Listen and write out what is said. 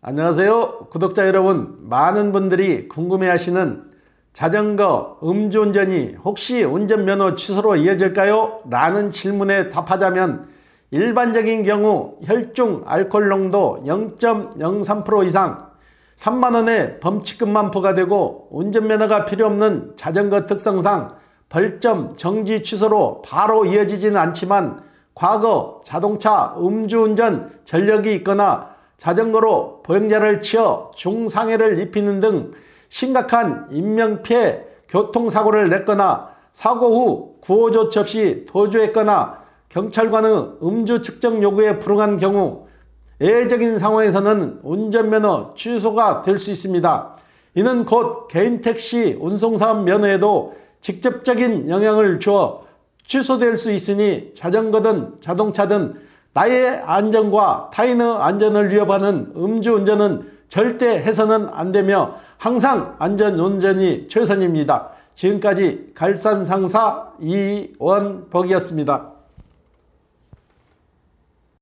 안녕하세요. 구독자 여러분. 많은 분들이 궁금해하시는 자전거 음주운전이 혹시 운전면허 취소로 이어질까요? 라는 질문에 답하자면 일반적인 경우 혈중 알코올 농도 0.03% 이상 3만원의 범칙금만 부과되고 운전면허가 필요 없는 자전거 특성상 벌점 정지 취소로 바로 이어지지는 않지만 과거 자동차 음주운전 전력이 있거나 자전거로 보행자를 치어 중상해를 입히는 등 심각한 인명피해 교통사고를 냈거나 사고 후 구호 조치 없이 도주했거나 경찰관의 음주 측정 요구에 불응한 경우 예외적인 상황에서는 운전면허 취소가 될 수 있습니다. 이는 곧 개인 택시 운송사업 면허에도 직접적인 영향을 주어 취소될 수 있으니 자전거든 자동차든 나의 안전과 타인의 안전을 위협하는 음주운전은 절대 해서는 안 되며 항상 안전운전이 최선입니다. 지금까지 갈산상사 이원복이었습니다.